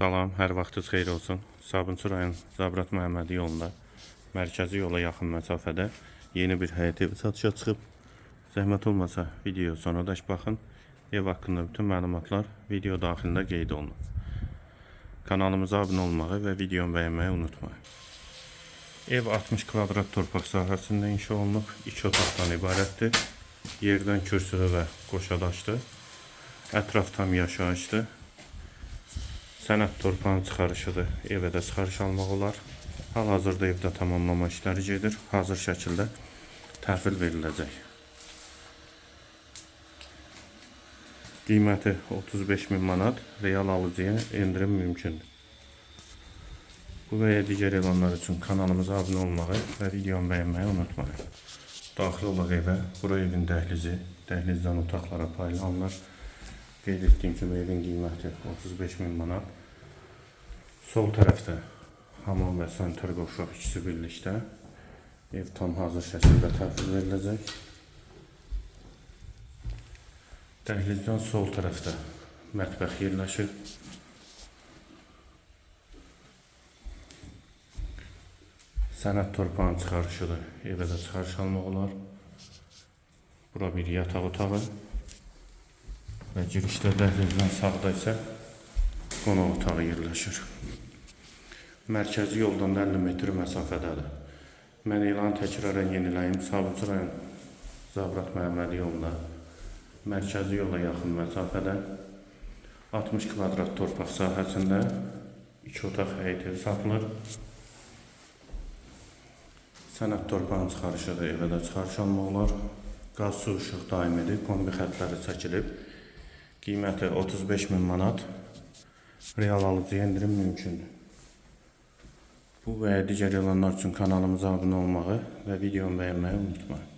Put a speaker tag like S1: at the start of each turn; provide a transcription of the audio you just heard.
S1: Salam, hər vaxtınız xeyir olsun. Sabunçu rayon Zabrat Məhəmmədi yolunda mərkəzi yola yaxın məsafədə yeni bir həyət evi satışa çıxıb. Zəhmət olmasa video sonradaş baxın. Ev haqqında bütün məlumatlar video daxilində qeyd olunub. Kanalımıza abunə olmağı və videomu bəyənməyi unutmayın. Ev 60 kvadrat torpaq sahəsində inşa olunub. 2 otaqdan ibarətdir. Yerdən kürsüdə və qoşadaşdır. Ətraf tam yaşayışdır. Sənət torpağın çıxarışıdır. Evə də çıxarış almaq olar. Hal-hazırda evdə tamamlama işləri gedir. Hazır şəkildə təhvil veriləcək. Qiyməti 35 min manat, real alıcıya endirim mümkündür. Bu və ya digər elanlar üçün kanalımıza abunə olmağı və videomu bəyənməyi unutmayın. Daxil olaq evə. Bura evin dəhlizi, dəhlizdən otaqlara paylanılır. Qeyd etdiyim kimi evin qiyməti 35 min manat. Sol tərəfdə hamam və sanitar qovşaq ikisi birlikdə. Ev tam hazır şəkildə təhvil veriləcək. Dəhlizdən sol tərəfdə mətbəx yerləşir. Sənət torpağın çıxarışıdır. Evə də çıxarış almaq olar. Bura bir yataq otağı. Və girişdə dəhlizdən sağda isə qonaq otağı yerləşir. Mərkəzi yoldan da 50 metr məsafədədir. Mən elanı təkrarən yeniləyim. Sabunçu rayon Zabrat Məhəmmədi yolunda mərkəzi yola yaxın məsafədə 60 kvadrat torpaq sahəsində 2 otaq həyət evi satılır. Sənət torpağın çıxarışıdır, evə də çıxarış olar. Qaz, su, işıq daimidir, kombi xətləri çəkilib. Qiyməti 35 min manat. Real alıcıya endirim mümkündür. Bu və digər elanlar üçün kanalımıza abunə olmağı və videomu bəyənməyi unutmayın.